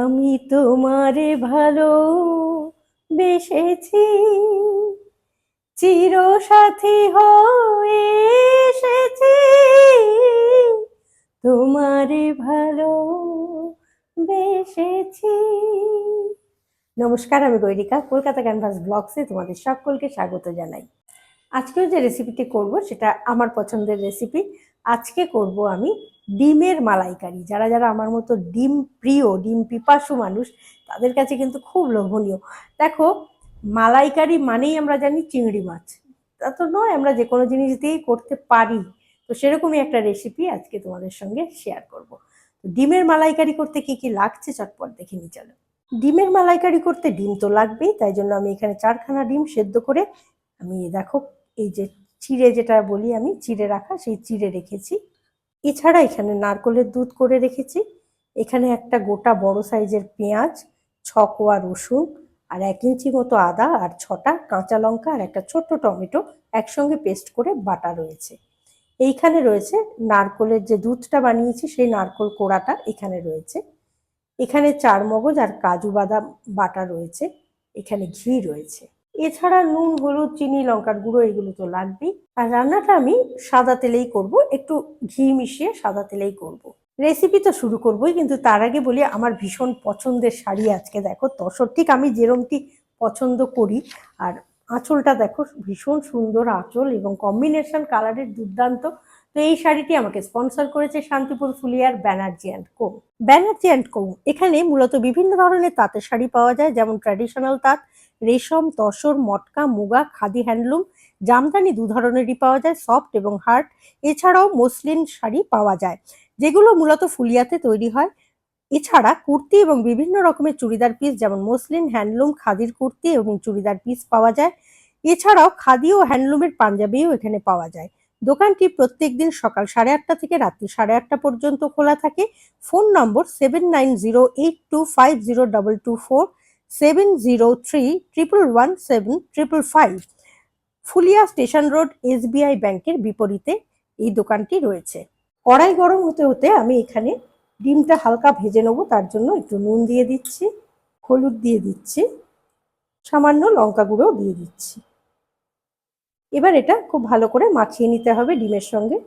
আমি তোমারে ভালো বেসেছি চির সাথী এসেছি। তোমারে ভালো বেসেছি নমস্কার, আমি গৈরিকা, কলকাতা ক্যানভাস ব্লগসে তোমাদের সকলকে স্বাগত জানাই। আজকেও যে রেসিপিটি করব, সেটা আমার পছন্দের রেসিপি আজকে করব আমি ডিমের মালাইকারি। যারা যারা আমার মতো ডিম প্রিয়, ডিম পিপাসু মানুষ, তাদের কাছে কিন্তু খুব লোভনীয়। দেখো, মালাইকারি মানেই আমরা জানি চিংড়ি মাছ। তা তো নয়, আমরা যে কোনো জিনিস দিয়েই করতে পারি। তো সেরকমই একটা রেসিপি আজকে তোমাদের সঙ্গে শেয়ার করব। তো ডিমের মালাইকারি করতে কি কি লাগছে চটপট দেখে নি চলো। ডিমের মালাইকারি করতে ডিম তো লাগবেই, তাই জন্য আমি এখানে চারখানা ডিম সেদ্ধ করে আমি, দেখো, এই যে চিড়ে যেটা বলি আমি, চিড়ে রাখা, সেই চিড়ে রেখেছি। এছাড়া এখানে নারকলের দুধ করে রেখেছি। এখানে একটা গোটা বড় সাইজের পেঁয়াজ, ছ কোয়া রসুন, আর এক ইঞ্চি মতো আদা, আর ছটা কাঁচা লঙ্কা, আর একটা ছোট্ট টমেটো একসঙ্গে পেস্ট করে বাটা রয়েছে। এইখানে রয়েছে নারকলের যে দুধটা বানিয়েছি, সেই নারকল কোড়াটা এখানে রয়েছে। এখানে চার মগজ আর কাজু বাদাম বাটা রয়েছে। এখানে ঘি রয়েছে। এছাড়া নুন, হলুদ, চিনি, লঙ্কার গুঁড়ো এগুলো তো লাগবেই। আর রান্নাটা আমি সাদা তেলেই করব, একটু ঘি মিশিয়ে সাদা তেলেই করব। রেসিপি তো শুরু করবোই, কিন্তু তার আগে বলি, আমার ভীষণ পছন্দের শাড়ি আজকে দেখো, তসর। ঠিক আমি যেরমটি পছন্দ করি, আর আঁচলটা দেখো, ভীষণ সুন্দর আঁচল এবং কম্বিনেশন কালারের দুর্দান্ত। তো এই শাড়িটি আমাকে স্পন্সর করেছে Shantipur ফুলিয়ার Banerjee and co Banerjee and co এখানে মূলত বিভিন্ন ধরনের তাঁতের শাড়ি পাওয়া যায়, যেমন ট্র্যাডিশনাল তাঁত রেশম, তসর, মটকা, মুগা, খাদি হ্যান্ডলুম, জামদানি দু ধরনেরই পাওয়া যায়, সফট এবং হার্ড। এছাড়াও মসলিন শাড়ি পাওয়া যায়, যেগুলো মূলত ফুলিয়াতে তৈরি হয়। এছাড়া কুর্তি এবং বিভিন্ন রকমের চুড়িদার পিস যেমন মসলিন, হ্যান্ডলুম, খাদির কুর্তি এবং চুড়িদার পিস পাওয়া যায়। এছাড়াও খাদি ও হ্যান্ডলুমের পাঞ্জাবিও এখানে পাওয়া যায়। দোকানটি প্রত্যেক দিন সকাল সাড়ে আটটা থেকে রাত্রি সাড়ে আটটা পর্যন্ত খোলা থাকে। Phone number seven nine zero eight two five zero double two four seven zero three triple one seven triple five Phulia station road SBI ব্যাংকের বিপরীতে এই দোকানটি রয়েছে। কড়াই গরম হতে হতে আমি এখানে ডিমটা হালকা ভেজে নেব, তার জন্য একটু নুন দিয়ে দিচ্ছি, হলুদ দিয়ে দিচ্ছি, সামান্য লঙ্কা গুঁড়ো দিয়ে দিচ্ছি। এবার এটা খুব ভালো করে মাখিয়ে নিতে হবে ডিমের সঙ্গে।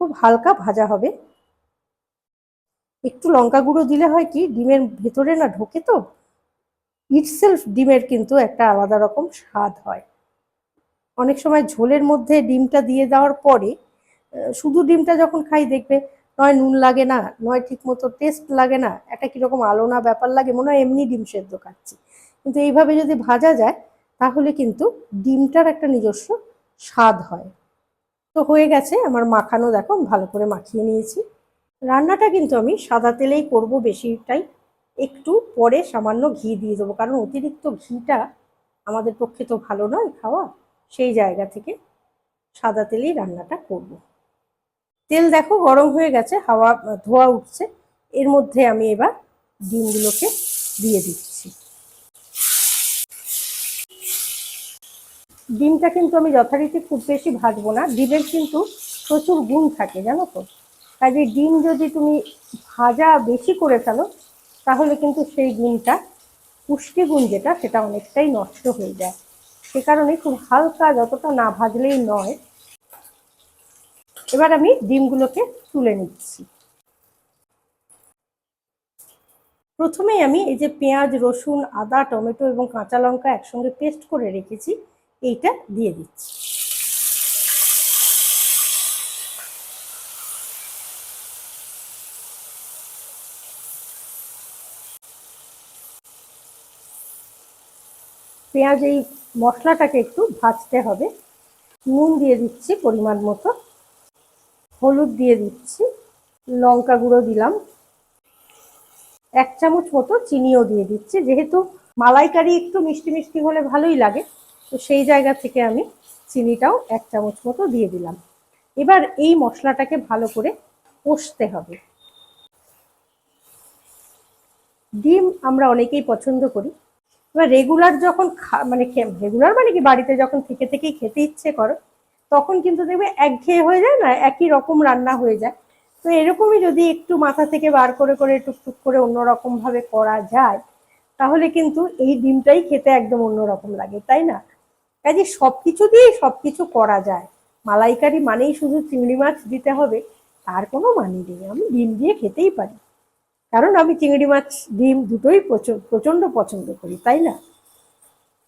খুব হালকা ভাজা হবে। একটু লঙ্কা গুঁড়ো দিলে হয় কি, ডিমের ভেতরে না ঢোকে তো ইটসেলফ ডিমের কিন্তু একটা আলাদা রকম স্বাদ হয়। অনেক সময় ঝোলের মধ্যে ডিমটা দিয়ে দেওয়ার পরে শুধু ডিমটা যখন খাই দেখবে, নয় নুন লাগে না, নয় ঠিক মতো টেস্ট লাগে না, একটা কীরকম আলোনা ব্যাপার লাগে, মনে হয় এমনি ডিম সেদ্ধ খাচ্ছি। কিন্তু এইভাবে যদি ভাজা যায়, তাহলে কিন্তু ডিমটার একটা নিজস্ব স্বাদ হয়। তো হয়ে গেছে, আমার মাখানো দেখো ভালো করে মাখিয়ে নিয়েছি। রান্নাটা কিন্তু আমি সাদা তেলেই করব বেশিটাই। একটু পরে সামান্য ঘি দিয়ে দেবো, কারণ অতিরিক্ত ঘিটা আমাদের পক্ষে তো ভালো নয় খাওয়া। সেই জায়গা থেকে সাদা তেলেই রান্নাটা করব। তেল দেখো গরম হয়ে গেছে, হাওয়া ধোয়া উঠছে। এর মধ্যে আমি এবার ডিমগুলোকে দিয়ে দিচ্ছি। ডিমটা কিন্তু আমি যথারীতি খুব বেশি ভাজবো না, ডিমের কিন্তু প্রচুর গুণ থাকে, জানো তো? কাজে ডিম যদি তুমি ভাজা বেশি করে ফেলো, তাহলে কিন্তু সেই গুণটা পুষ্টিগুণ যেটা, সেটা অনেকটাই নষ্ট হয়ে যায়। সে কারণে খুব হালকা যতটা না ভাজলেই নয়। এবার আমি ডিমগুলোকে তুলে নিচ্ছি। প্রথমেই আমি এই যে পেঁয়াজ, রসুন, আদা, টমেটো এবং কাঁচা লঙ্কা একসঙ্গে পেস্ট করে রেখেছি, এইটা দিয়ে দিচ্ছি। পেঁয়াজ এই মশলাটাকে একটু ভাজতে হবে। নুন দিয়ে দিচ্ছি পরিমাণ মতো। হলুদ দিয়ে দিচ্ছি। লঙ্কা গুঁড়ো দিলাম। এক চামচ মতো চিনিও দিয়ে দিচ্ছি। যেহেতু মালাইকারি একটু মিষ্টি মিষ্টি হলে ভালোই লাগে, তো সেই জায়গা থেকে আমি চিনিটাও এক চামচ মতো দিয়ে দিলাম। এবার এই মশলাটাকে ভালো করে কষতে হবে। ডিম আমরা অনেকেই পছন্দ করি। এবার রেগুলার যখন মানে রেগুলার মানে কি বাড়িতে যখন থেকে থেকেই খেতে ইচ্ছে করো, তখন কিন্তু দেখবে একঘেয়ে হয়ে যায় না, একই রকম রান্না হয়ে যায়। তো এরকমই যদি একটু মাথা থেকে বার করে করে, টুকটুক করে অন্যরকম ভাবে করা যায়, তাহলে কিন্তু এই ডিমটাই খেতে একদম অন্যরকম লাগে, তাই না? কাজে সব কিছু দিয়েই সব কিছু করা যায়। মালাইকারি মানেই শুধু চিংড়ি মাছ দিতে হবে, তার কোনো মানে নেই, আমি ডিম দিয়ে খেতেই পারি। কারণ আমি চিংড়ি মাছ, ডিম দুটোই প্রচণ্ড পছন্দ করি, তাই না?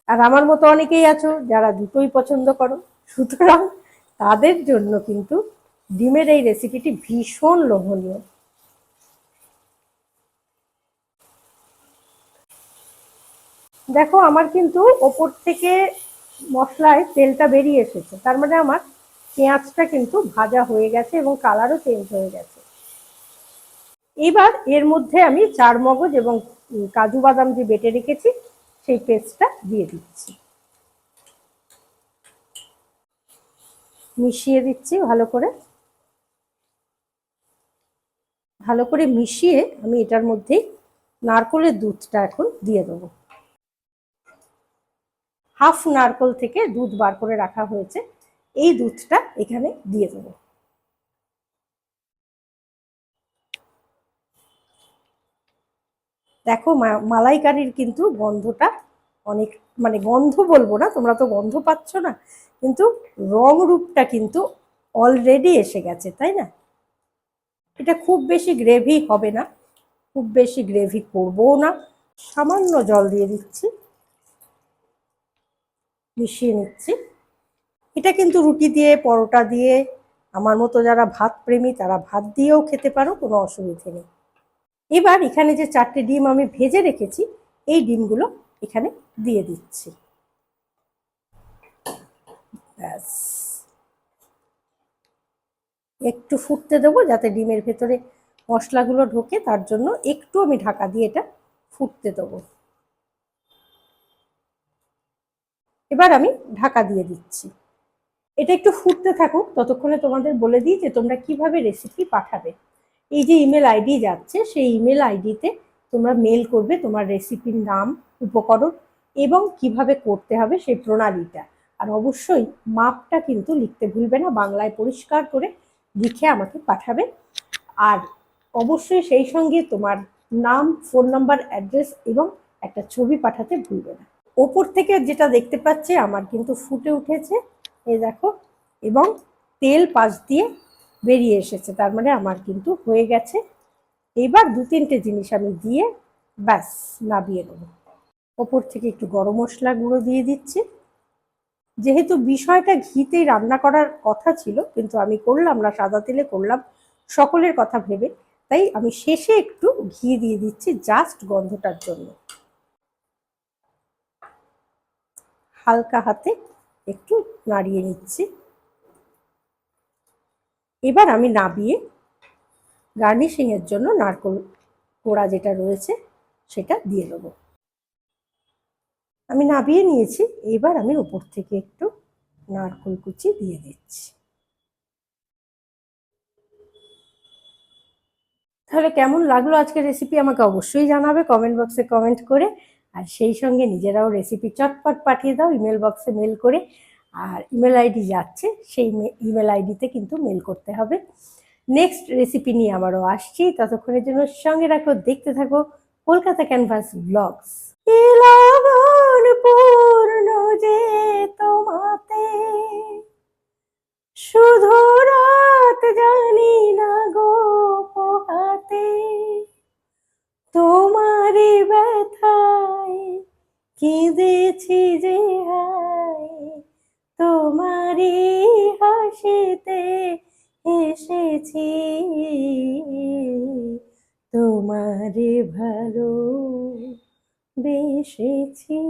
আর আমার মতো অনেকেই আছো যারা দুটোই পছন্দ করো। সুতরাং তাদের জন্য কিন্তু ডিমের এই রেসিপিটি ভীষণ লোভনীয়। দেখো, আমার কিন্তু ওপর থেকে মশলায় তেলটা বেরিয়ে এসেছে। তার মানে আমার পেঁয়াজটা কিন্তু ভাজা হয়ে গেছে এবং কালারও চেঞ্জ হয়ে গেছে। এবার এর মধ্যে আমি চার মগজ এবং কাজু বাদাম যে বেটে রেখেছি, সেই পেস্টটা দিয়ে দিচ্ছি। মিশিয়ে দিচ্ছি ভালো করে। ভালো করে মিশিয়ে আমি এটার মধ্যে নারকলের দুধটা এখন দিয়ে দেবো। হাফ নারকল থেকে দুধ বার করে রাখা হয়েছে, এই দুধটা এখানে দিয়ে দেবো। দেখো মালাইকারির কিন্তু গন্ধটা অনেক মানে গন্ধ বলব না, তোমরা তো গন্ধ পাচ্ছ না, কিন্তু রং রূপটা কিন্তু অলরেডি এসে গেছে, তাই না? এটা খুব বেশি গ্রেভি হবে না, খুব বেশি গ্রেভি করবও না, সামান্য জল দিয়ে দিচ্ছি, মিশিয়ে নিচ্ছি। এটা কিন্তু রুটি দিয়ে, পরোটা দিয়ে, আমার মতো যারা ভাত প্রেমী তারা ভাত দিয়েও খেতে পারো, কোনো অসুবিধে নেই। এবার এখানে যে চারটে ডিম আমি ভেজে রেখেছি, এই ডিমগুলো এখানে দিয়ে দিচ্ছি। ব্যাস। একটু ফুটতে দেবো যাতে ডিমের ভেতরে মশলাগুলো ঢোকে, তার জন্য একটু আমি ঢাকা দিয়ে এটা ফুটতে দেবো। এবার আমি ঢাকা দিয়ে দিচ্ছি। এটা একটু ফুটতে থাকুক, ততক্ষণে তোমাদের বলে দিই যে তোমরা কীভাবে রেসিপি পাঠাবে। এই যে ইমেল আইডি যাচ্ছে, সেই ইমেল আইডিতে তোমরা মেল করবে তোমার রেসিপির নাম, উপকরণ এবং কীভাবে করতে হবে সেই প্রণালীটা। আর অবশ্যই মাপটা কিন্তু লিখতে ভুলবে না, বাংলায় পরিষ্কার করে লিখে আমাকে পাঠাবে। আর অবশ্যই সেই সঙ্গে তোমার নাম ফোন নাম্বার অ্যাড্রেস এবং একটা ছবি পাঠাতে ভুলবে না। ওপর থেকে যেটা দেখতে পাচ্ছে, আমার কিন্তু ফুটে উঠেছে, এই দেখো, এবং তেল পাশ দিয়ে বেরিয়ে এসেছে। তার মানে আমার কিন্তু হয়ে গেছে। এবার দু তিনটে জিনিস আমি দিয়ে ব্যাস নাবিয়ে নেব। ওপর থেকে একটু গরম মশলা গুঁড়ো দিয়ে দিচ্ছি। যেহেতু বিষয়টা ঘিতেই রান্না করার কথা ছিল, কিন্তু আমি করলাম না, সাদা তেলে করলাম, সকলের কথা ভেবে। তাই আমি শেষে একটু ঘি দিয়ে দিচ্ছি জাস্ট গন্ধটার জন্য। হালকা হাতে একটু নাড়িয়ে নিচ্ছি। এবার আমি নাবিয়ে গার্নিশিংয়ের জন্য নারকোল কোড়া যেটা রয়েছে সেটা দিয়ে দেবো। আমি নাবিয়ে নিয়েছি, এবার আমি উপর থেকে একটু নারকোল কুচি দিয়ে দিচ্ছি। তাহলে কেমন লাগল আজকের রেসিপি আমাকে অবশ্যই জানাবে কমেন্ট বক্সে কমেন্ট করে, আর সেই সঙ্গে নিজেরাও রেসিপি চটপট পাঠিয়ে দাও ইমেল বক্সে মেল করে আর ইমেল আইডি যাচ্ছে, সেই ইমেল আইডিতে কিন্তু মেল করতে হবে। নেক্সট রেসিপি নিয়ে আবারও আসছি। ততক্ষণের জন্য সঙ্গে রাখো, দেখতে থাকো কলকাতা ক্যানভাস ব্লগস পূর্ণ যে তোমাতে, শুধু রাত জানি না গো পোহাতে। তোমারই ব্যথায় কেঁদেছি যে হায় তোমারই হাসিতে এসেছি। তোমারে ভালো বেসেছি